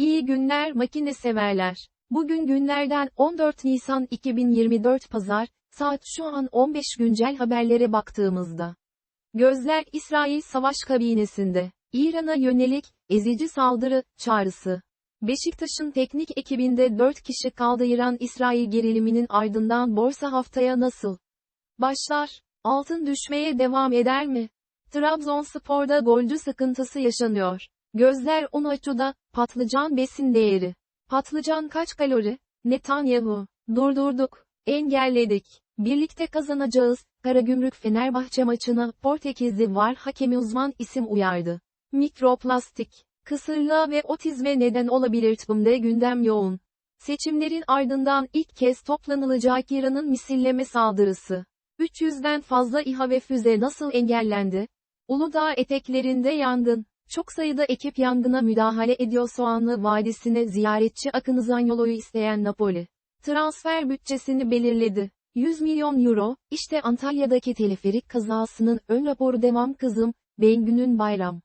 İyi günler makine severler. Bugün günlerden 14 Nisan 2024 Pazar, saat şu an 15 güncel haberlere baktığımızda. Gözler İsrail savaş kabinesinde. İran'a yönelik, ezici saldırı, çağrısı. Beşiktaş'ın teknik ekibinde 4 kişi kaldı İran-İsrail geriliminin ardından borsa haftaya nasıl başlar? Altın düşmeye devam eder mi? Trabzonspor'da golcü sıkıntısı yaşanıyor. Gözler Unaçu'da, patlıcan besin değeri. Patlıcan kaç kalori? Netanyahu. Durdurduk. Engelledik. Birlikte kazanacağız. Karagümrük Fenerbahçe maçına Portekizli var hakemi uzman isim uyardı. Mikroplastik. Kısırlığa ve otizme neden olabilir tıbbımda gündem yoğun. Seçimlerin ardından ilk kez toplanılacak İran'ın misilleme saldırısı. 300'den fazla İHA ve füze nasıl engellendi? Uludağ eteklerinde yangın. Çok sayıda ekip yangına müdahale ediyor Soğanlı Vadisi'ne ziyaretçi akını Zanyolo'yu isteyen Napoli. Transfer bütçesini belirledi. 100 milyon euro, işte Antalya'daki teleferik kazasının ön raporu devam kızım, Bengü'nün bayram.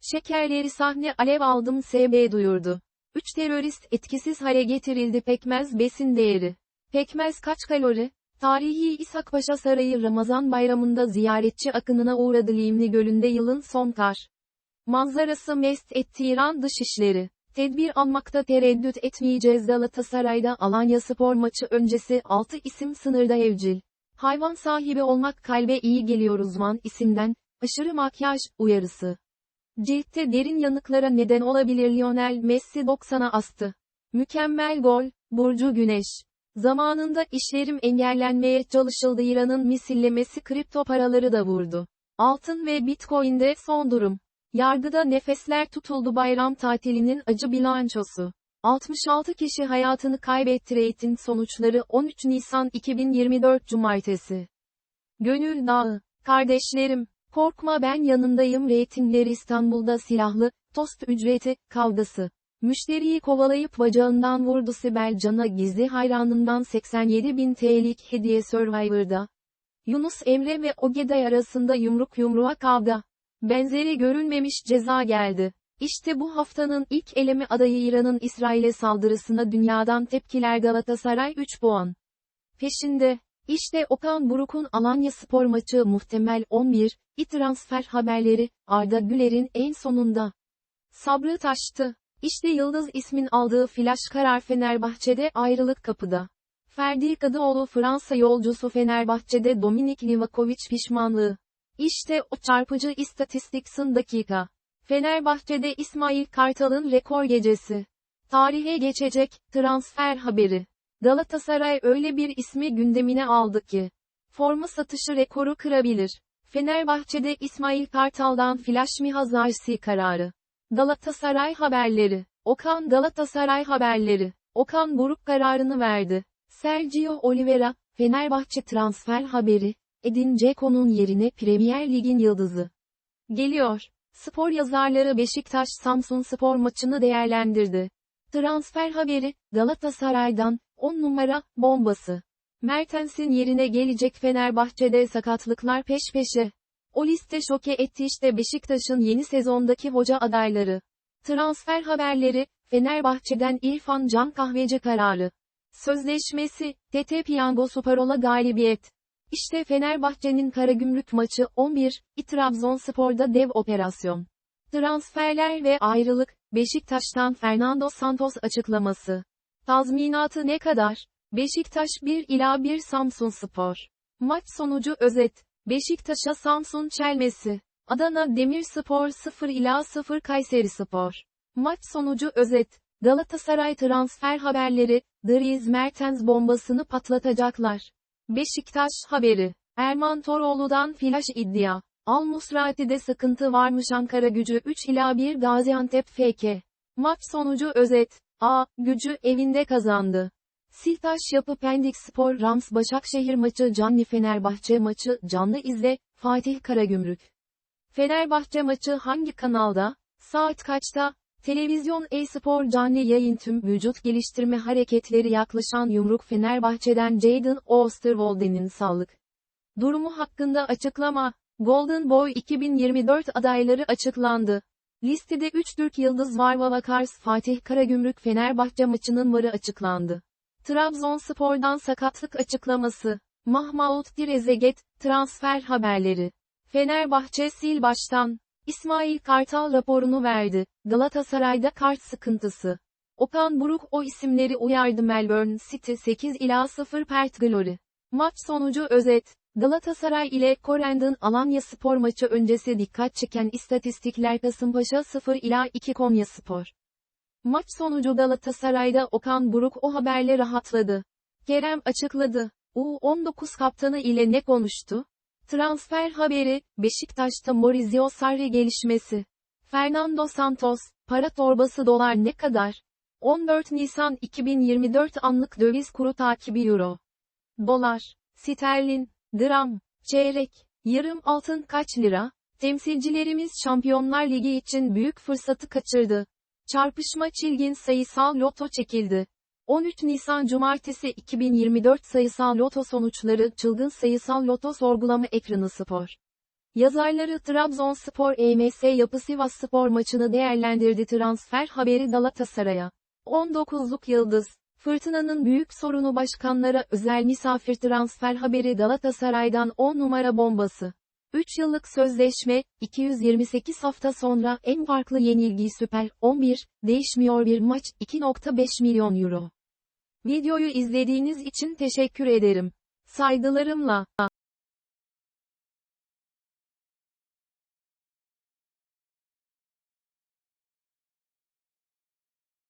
Şekerleri sahne alev aldım SB duyurdu. 3 terörist etkisiz hale getirildi pekmez besin değeri. Pekmez kaç kalori? Tarihi İshakpaşa Sarayı Ramazan bayramında ziyaretçi akınına uğradı Limni Gölü'nde yılın son kar. Manzarası mest etti İran Dışişleri. Tedbir almakta tereddüt etmeyeceğiz Galatasaray'da Alanya Spor maçı öncesi 6 isim sınırda evcil. Hayvan sahibi olmak kalbe iyi geliyor uzman isimden, aşırı makyaj, uyarısı. Ciltte derin yanıklara neden olabilir Lionel Messi 90'a astı. Mükemmel gol, Burcu Güneş. Zamanında işlerim engellenmeye çalışıldı İran'ın misillemesi kripto paraları da vurdu. Altın ve Bitcoin'de son durum. Yargıda nefesler tutuldu bayram tatilinin acı bilançosu. 66 kişi hayatını kaybetti reytin sonuçları 13 Nisan 2024 Cumartesi. Gönül Dağı, kardeşlerim, korkma ben yanındayım reytingleri İstanbul'da silahlı, tost ücreti, kavgası. Müşteriyi kovalayıp bacağından vurdu Sibel Can'a gizli hayranından 87 bin TL'lik hediye Survivor'da. Yunus Emre ve Ogeday arasında yumruk yumruğa kavga. Benzeri görülmemiş ceza geldi. İşte bu haftanın ilk eleme adayı İran'ın İsrail'e saldırısına dünyadan tepkiler Galatasaray 3 puan. Peşinde. İşte Okan Buruk'un Alanya spor maçı muhtemel 11, i transfer haberleri, Arda Güler'in en sonunda. Sabrı taştı. İşte Yıldız ismin aldığı flash karar Fenerbahçe'de ayrılık kapıda. Ferdi Kadıoğlu Fransa yolcusu Fenerbahçe'de Dominik Livakovic pişmanlığı. İşte o çarpıcı istatistiksin dakika. Fenerbahçe'de İsmail Kartal'ın rekor gecesi. Tarihe geçecek, transfer haberi. Galatasaray öyle bir ismi gündemine aldı ki. Forma satışı rekoru kırabilir. Fenerbahçe'de İsmail Kartal'dan flash mihazarsi kararı. Galatasaray haberleri. Okan Galatasaray haberleri. Okan Buruk kararını verdi. Sergio Oliveira, Fenerbahçe transfer haberi. Edin Dzeko'nun yerine Premier Lig'in yıldızı. Geliyor. Spor yazarları Beşiktaş Samsun spor maçını değerlendirdi. Transfer haberi, Galatasaray'dan, 10 numara, bombası. Mertens'in yerine gelecek Fenerbahçe'de sakatlıklar peş peşe. O liste şoke etti işte Beşiktaş'ın yeni sezondaki hoca adayları. Transfer haberleri, Fenerbahçe'den İrfan Can Kahveci kararı. Sözleşmesi, TT Piyango Superola galibiyet. İşte Fenerbahçe'nin Karagümrük maçı 11, İ Trabzonspor'da dev operasyon. Transferler ve ayrılık, Beşiktaş'tan Fernando Santos açıklaması. Tazminatı ne kadar? Beşiktaş 1 ila 1 Samsun Spor. Maç sonucu özet. Beşiktaş'a Samsun çelmesi. Adana Demirspor 0 ila 0 Kayseri Spor. Maç sonucu özet. Galatasaray transfer haberleri, Dries Mertens bombasını patlatacaklar. Beşiktaş haberi. Erman Toroğlu'dan flash iddia. Al Musrati'de sıkıntı varmış Ankara gücü 3 ila 1 Gaziantep FK. Maç sonucu özet. A. Gücü evinde kazandı. Siltaş Yapı Pendik Spor Rams Başakşehir maçı canlı Fenerbahçe maçı canlı izle, Fatih Karagümrük. Fenerbahçe maçı hangi kanalda? Saat kaçta? Televizyon e-spor canlı yayın tüm vücut geliştirme hareketleri yaklaşan yumruk Fenerbahçe'den Jadon Osterwolde'nin sağlık. Durumu hakkında açıklama. Golden Boy 2024 adayları açıklandı. Listede 3 Türk yıldız var Vavakars Fatih Karagümrük Fenerbahçe maçının varı açıklandı. Trabzonspor'dan sakatlık açıklaması. Mahmut Direzeget, transfer haberleri. Fenerbahçe sil baştan. İsmail Kartal raporunu verdi. Galatasaray'da kart sıkıntısı. Okan Buruk o isimleri uyardı Melbourne City 8 ila 0 Pert Glory. Maç sonucu özet. Galatasaray ile Korendon Alanya Spor maçı öncesi dikkat çeken istatistikler Kasımpaşa 0 ila 2 Konya Spor. Maç sonucu Galatasaray'da Okan Buruk o haberle rahatladı. Kerem açıkladı. U19 kaptanı ile ne konuştu? Transfer haberi, Beşiktaş'ta Maurizio Sarri gelişmesi. Fernando Santos, para torbası dolar ne kadar? 14 Nisan 2024 anlık döviz kuru takibi Euro. Dolar, sterlin, gram, çeyrek, yarım altın kaç lira? Temsilcilerimiz Şampiyonlar Ligi için büyük fırsatı kaçırdı. Çarpışma çilgin sayısal loto çekildi. 13 Nisan Cumartesi 2024 sayısal loto sonuçları çılgın sayısal loto sorgulama ekranı spor. Yazarları Trabzonspor EMS Yapı Sivas Spor maçını değerlendirdi transfer haberi Galatasaray'a. 19'luk yıldız. Fırtınanın büyük sorunu başkanlara özel misafir transfer haberi Galatasaray'dan 10 numara bombası. 3 yıllık sözleşme, 228 hafta sonra en farklı yenilgi Süper 11, değişmiyor bir maç 2.5 milyon euro. Videoyu izlediğiniz için teşekkür ederim. Saygılarımla.